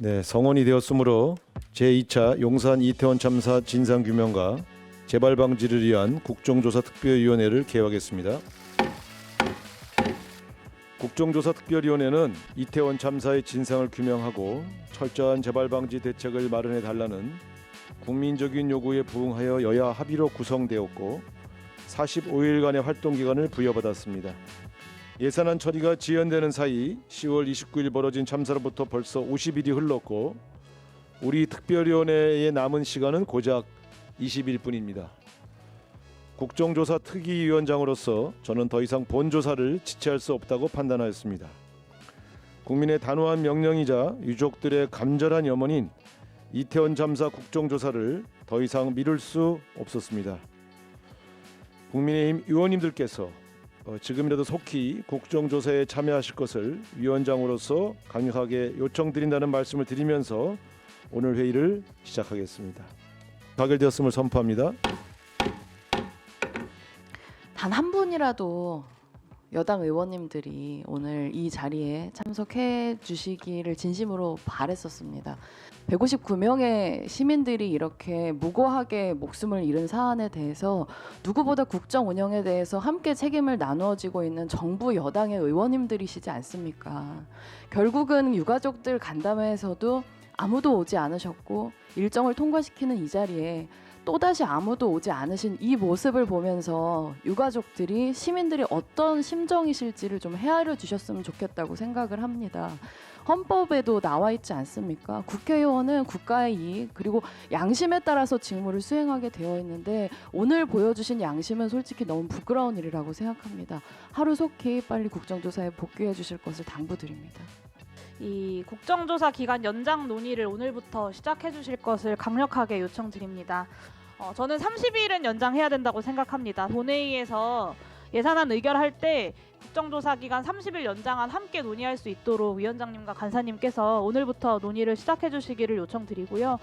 네, 성원이 되었으므로 제2차 용산 이태원 참사 진상 규명과 재발 방지를 위한 국정조사 특별위원회를 개화하겠습니다. 국정조사 특별위원회는 이태원 참사의 진상을 규명하고 철저한 재발 방지 대책을 마련해 달라는 국민적인 요구에 부응하여 여야 합의로 구성되었고 45일간의 활동 기간을 부여받았습니다. 예산안 처리가 지연되는 사이 10월 29일 벌어진 참사로부터 벌써 50일이 흘렀고 우리 특별위원회의 남은 시간은 고작 20일뿐입니다. 국정조사 특위위원장으로서 저는 더 이상 본 조사를 지체할 수 없다고 판단하였습니다. 국민의 단호한 명령이자 유족들의 간절한 염원인 이태원 참사 국정조사를 더 이상 미룰 수 없었습니다. 국민의힘 의원님들께서 어, 지금이라도 속히 국정조사에 참여하실 것을 위원장으로서 강력하게 요청드린다는 말씀을 드리면서 오늘 회의를 시작하겠습니다. 가결되었음을 선포합니다. 단 한 분이라도 여당 의원님들이 오늘 이 자리에 참석해 주시기를 진심으로 바랬었습니다. 159명의 시민들이 이렇게 무고하게 목숨을 잃은 사안에 대해서 누구보다 국정 운영에 대해서 함께 책임을 나누어지고 있는 정부 여당의 의원님들이시지 않습니까? 결국은 유가족들 간담회에서도 아무도 오지 않으셨고 일정을 통과시키는 이 자리에 또다시 아무도 오지 않으신 이 모습을 보면서 유가족들이 시민들이 어떤 심정이실지를 좀 헤아려 주셨으면 좋겠다고 생각을 합니다. 헌법에도 나와 있지 않습니까? 국회의원은 국가의 이익 그리고 양심에 따라서 직무를 수행하게 되어 있는데 오늘 보여주신 양심은 솔직히 너무 부끄러운 일이라고 생각합니다. 하루속히 빨리 국정조사에 복귀해 주실 것을 당부드립니다. 이 국정조사 기간 연장 논의를 오늘부터 시작해 주실 것을 강력하게 요청드립니다. 어, 저는 30일은 연장해야 된다고 생각합니다. 본회의에서 예산안 의결할 때 국정조사 기간 30일 연장안 함께 논의할 수 있도록 위원장님과 간사님께서 오늘부터 논의를 시작해 주시기를 요청드리고요.